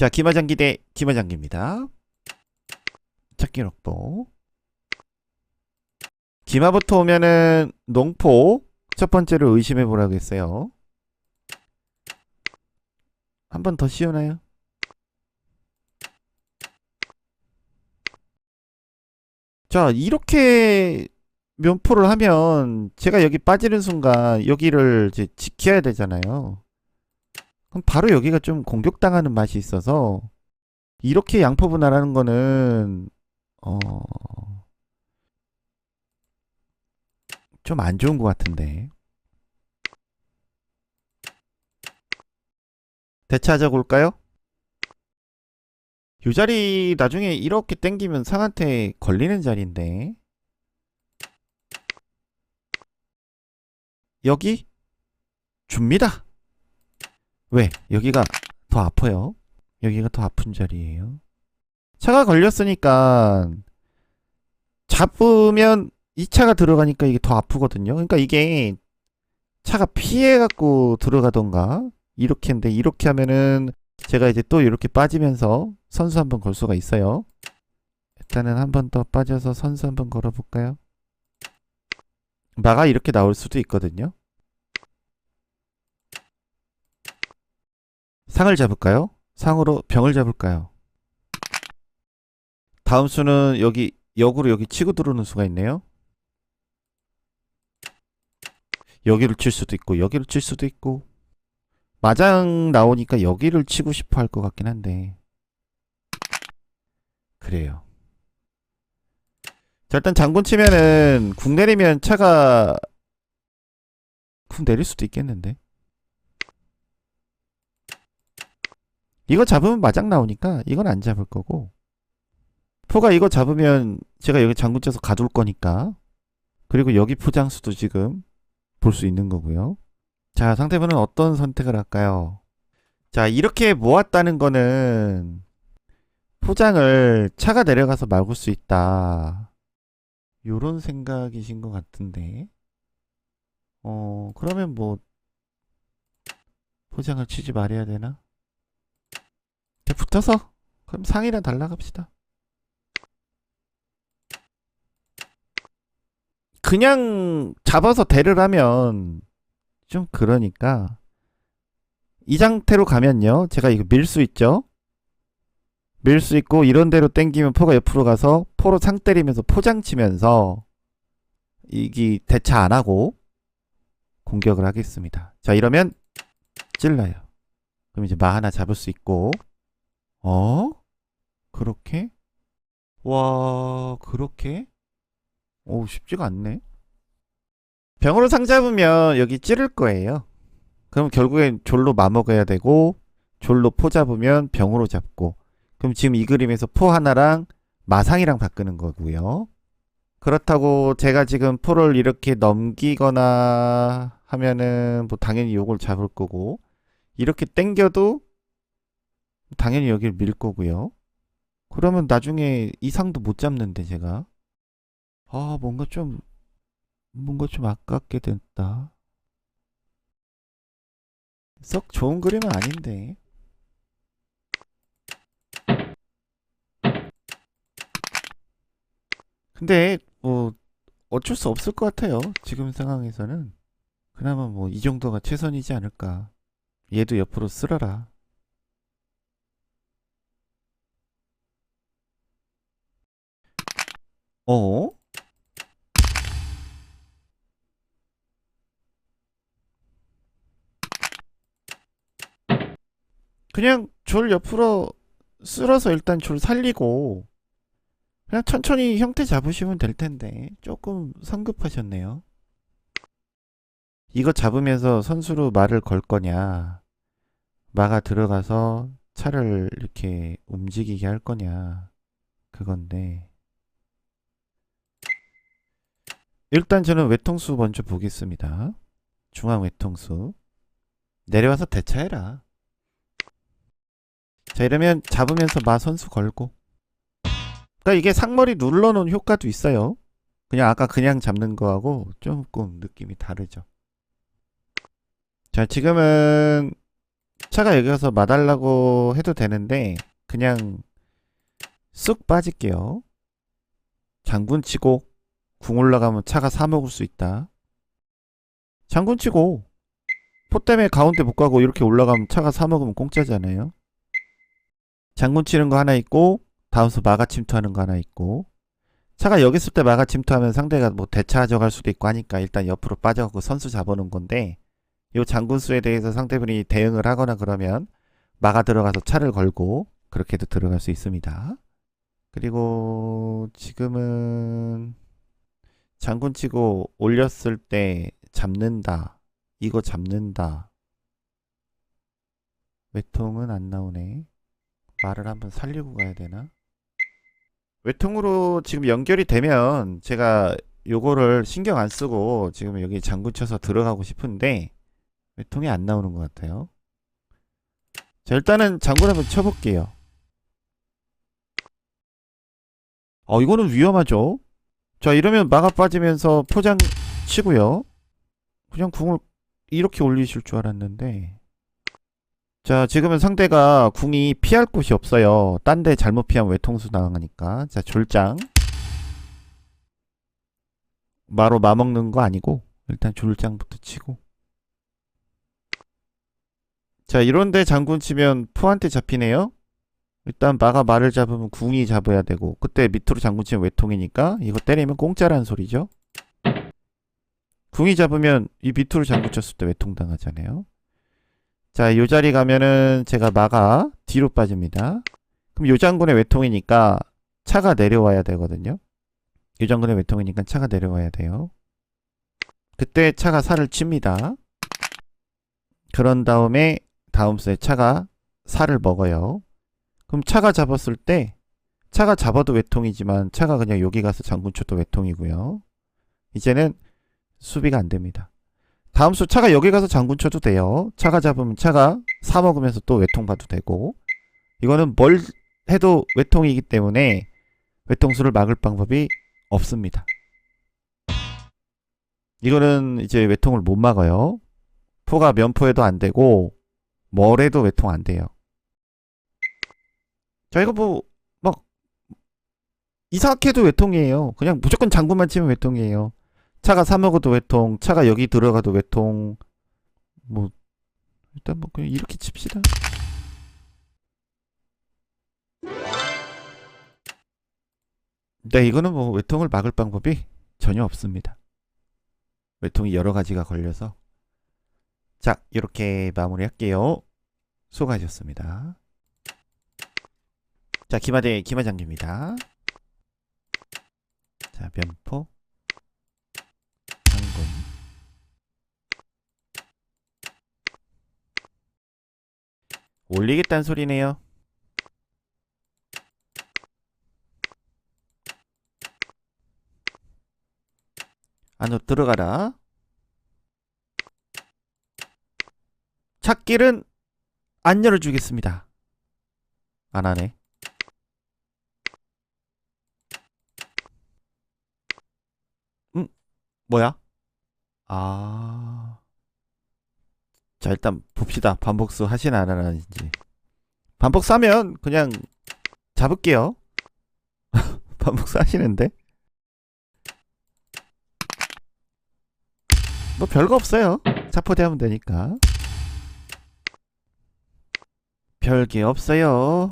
자, 기마장기 대 기마장기입니다. 찾기 록보. 기마부터 오면은 농포 첫 번째로 의심해 보라고 했어요. 한 번 더 씌우나요? 자, 이렇게 면포를 하면 제가 여기 빠지는 순간 여기를 지켜야 되잖아요. 그럼 바로 여기가 좀 공격당하는 맛이 있어서 이렇게 양포 분할하는 거는 어... 좀 안 좋은 것 같은데. 대차하자고 올까요? 요 자리 나중에 이렇게 땡기면 상한테 걸리는 자리인데. 여기 줍니다. 왜? 여기가 더 아파요. 여기가 더 아픈 자리예요. 차가 걸렸으니까 잡으면 이 차가 들어가니까 이게 더 아프거든요. 그러니까 이게 차가 피해갖고 들어가던가 이렇게 했는데 이렇게 하면은 제가 이제 또 이렇게 빠지면서 선수 한 번 걸 수가 있어요. 일단은 한 번 더 빠져서 선수 한 번 걸어볼까요? 마가 이렇게 나올 수도 있거든요. 상을 잡을까요? 상으로 병을 잡을까요? 다음 수는 여기 역으로 여기 치고 들어오는 수가 있네요. 여기를 칠 수도 있고 여기를 칠 수도 있고 마장 나오니까 여기를 치고 싶어 할 것 같긴 한데 그래요. 자 일단 장군 치면은 궁 내리면 차가 궁 내릴 수도 있겠는데 이거 잡으면 마장 나오니까 이건 안 잡을 거고 포가 이거 잡으면 제가 여기 장군 쳐서 가둘 거니까 그리고 여기 포장수도 지금 볼 수 있는 거고요. 자, 상대분은 어떤 선택을 할까요? 자, 이렇게 모았다는 거는 포장을 차가 내려가서 막을 수 있다. 요런 생각이신 것 같은데. 어, 그러면 뭐 포장을 치지 말아야 되나? 붙어서 그럼 상이랑 달라갑시다. 그냥 잡아서 대를 하면 좀 그러니까 이 상태로 가면요. 제가 이거 밀 수 있죠? 밀 수 있고 이런 대로 땡기면 포가 옆으로 가서 포로 상 때리면서 포장 치면서 이기 대차 안 하고 공격을 하겠습니다. 자 이러면 찔러요. 그럼 이제 마 하나 잡을 수 있고 어? 그렇게? 와 그렇게? 오 쉽지가 않네. 병으로 상 잡으면 여기 찌를 거예요. 그럼 결국엔 졸로 마먹어야 되고 졸로 포 잡으면 병으로 잡고. 그럼 지금 이 그림에서 포 하나랑 마상이랑 바꾸는 거고요. 그렇다고 제가 지금 포를 이렇게 넘기거나 하면은 뭐 당연히 요걸 잡을 거고. 이렇게 땡겨도 당연히 여기를 밀 거고요. 그러면 나중에 이 상도 못 잡는데 제가 아 뭔가 좀 뭔가 좀 아깝게 됐다. 썩 좋은 그림은 아닌데. 근데 뭐 어쩔 수 없을 것 같아요. 지금 상황에서는 그나마 뭐 이 정도가 최선이지 않을까. 얘도 옆으로 쓸어라. 어? 그냥 졸 옆으로 쓸어서 일단 졸 살리고 그냥 천천히 형태 잡으시면 될 텐데 조금 성급하셨네요. 이거 잡으면서 선수로 말을 걸 거냐 마가 들어가서 차를 이렇게 움직이게 할 거냐 그건데 일단 저는 외통수 먼저 보겠습니다. 중앙 외통수 내려와서 대차해라. 자 이러면 잡으면서 마 선수 걸고 그러니까 이게 상머리 눌러놓은 효과도 있어요 그냥 아까 그냥 잡는 거하고 조금 느낌이 다르죠 자 지금은 차가 여기 가서 마달라고 해도 되는데 그냥 쑥 빠질게요. 장군 치고 궁 올라가면 차가 사 먹을 수 있다. 장군 치고 포 때문에 가운데 못 가고 이렇게 올라가면 차가 사 먹으면 공짜잖아요. 장군 치는 거 하나 있고 다음수 마가 침투하는 거 하나 있고 차가 여기 있을 때 마가 침투하면 상대가 뭐 대차하져 갈 수도 있고 하니까 일단 옆으로 빠져갖고 선수 잡아놓은 건데 요 장군수에 대해서 상대분이 대응을 하거나 그러면 마가 들어가서 차를 걸고 그렇게도 들어갈 수 있습니다. 그리고 지금은 장군 치고 올렸을 때 잡는다. 이거 잡는다. 외통은 안 나오네. 말을 한번 살리고 가야 되나? 외통으로 지금 연결이 되면 제가 요거를 신경 안 쓰고 지금 여기 장군 쳐서 들어가고 싶은데 외통이 안 나오는 것 같아요. 자, 일단은 장군 한번 쳐볼게요. 어, 이거는 위험하죠. 자, 이러면 막아 빠지면서 포장 치고요. 그냥 궁을 이렇게 올리실 줄 알았는데. 자, 지금은 상대가 궁이 피할 곳이 없어요. 딴 데 잘못 피하면 외통수 당하니까. 자, 졸장. 마로 마먹는 거 아니고, 일단 졸장부터 치고. 자, 이런데 장군 치면 포한테 잡히네요. 일단 마가 말을 잡으면 궁이 잡아야 되고 그때 밑으로 장군 치면 외통이니까 이거 때리면 공짜라는 소리죠. 궁이 잡으면 이 밑으로 장군 쳤을 때 외통 당하잖아요. 자, 요 자리 가면은 제가 마가 뒤로 빠집니다. 그럼 요 장군의 외통이니까 차가 내려와야 되거든요. 요 장군의 외통이니까 차가 내려와야 돼요. 그때 차가 살을 칩니다. 그런 다음에 다음 수에 차가 살을 먹어요. 그럼 차가 잡았을 때 차가 잡아도 외통이지만 차가 그냥 여기 가서 장군 쳐도 외통이고요. 이제는 수비가 안 됩니다. 다음 수 차가 여기 가서 장군 쳐도 돼요. 차가 잡으면 차가 사 먹으면서 또 외통 봐도 되고 이거는 뭘 해도 외통이기 때문에 외통수를 막을 방법이 없습니다. 이거는 이제 외통을 못 막아요. 포가 면포해도 안 되고 뭘 해도 외통 안 돼요. 자 이거 뭐막 이상하게도 외통이에요. 그냥 무조건 장군만 치면 외통이에요. 차가 사 먹어도 외통, 차가 여기 들어가도 외통. 뭐 일단 뭐 그냥 이렇게 칩시다. 네, 이거는 뭐 외통을 막을 방법이 전혀 없습니다. 외통이 여러 가지가 걸려서 자, 이렇게 마무리할게요. 수고하셨습니다. 자, 기마대 기마장입니다. 자, 면포 장군 올리겠다는 소리네요. 안으로 들어가라. 찾길은 안 열어주겠습니다. 안 하네. 음, 뭐야? 아. 자, 일단 봅시다. 반복수 하시나 안 하는지. 반복수 하면 그냥 잡을게요. 반복수 하시는데? 뭐 별거 없어요. 차포대 하면 되니까. 별게 없어요.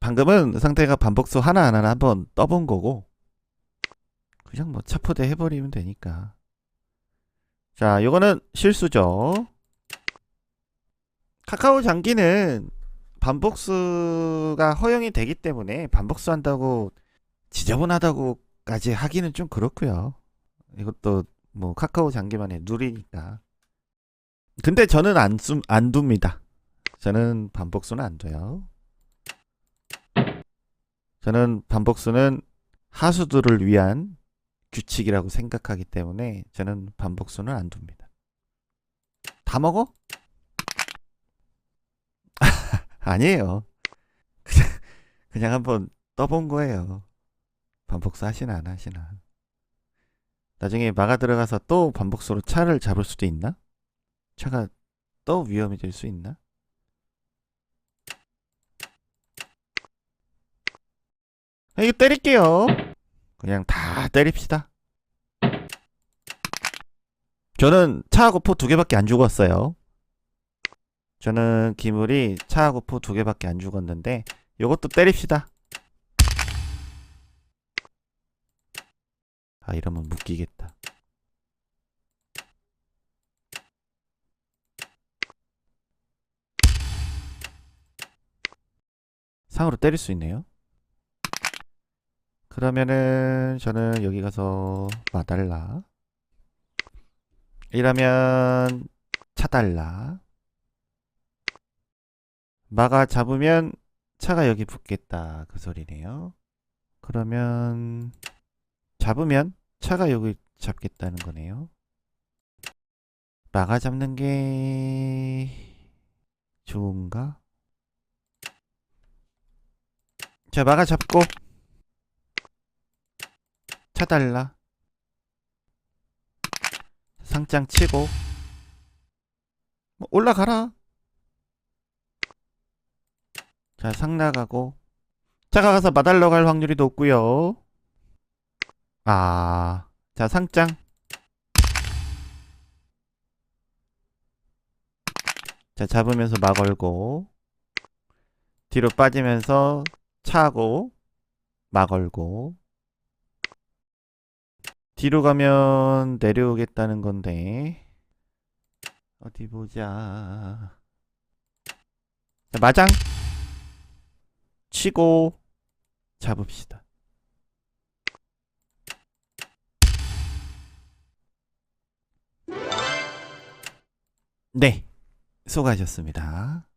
방금은 상대가 반복수 하나 안 하나 한번 떠본 거고 그냥 뭐 차포대 해버리면 되니까. 자 요거는 실수죠. 카카오 장기는 반복수가 허용이 되기 때문에 반복수 한다고 지저분하다고까지 하기는 좀 그렇고요. 이것도 뭐 카카오 장기만의 누리니까. 근데 저는 안, 두, 안 둡니다. 저는 반복수는 안 돼요. 저는 반복수는 하수들을 위한 규칙이라고 생각하기 때문에 저는 반복수는 안 둡니다. 다 먹어? 아니에요. 그냥, 그냥 한번 떠본 거예요. 반복수 하시나 안 하시나. 나중에 막아 들어가서 또 반복수로 차를 잡을 수도 있나? 차가 더 위험해질 수 있나? 아, 이거 때릴게요. 그냥 다 때립시다. 저는 차하고 포 두 개밖에 안 죽었어요. 저는 기물이 차하고 포 두 개밖에 안 죽었는데 요것도 때립시다. 아 이러면 묶이겠다. 상으로 때릴 수 있네요. 그러면은 저는 여기 가서 마달라. 이러면 차달라. 마가 잡으면 차가 여기 붙겠다 그 소리네요. 그러면 잡으면 차가 여기 잡겠다는 거네요. 마가 잡는 게 좋은가? 자, 마가 잡고 차달라. 상장 치고 뭐 올라가라. 자, 상 나가고 차가 가서 마달러 갈 확률이 높고요. 아, 자, 상장. 자, 잡으면서 마 걸고 뒤로 빠지면서 차고 마 걸고 뒤로 가면 내려오겠다는 건데 어디 보자. 자, 마장 치고 잡읍시다. 네, 수고하셨습니다.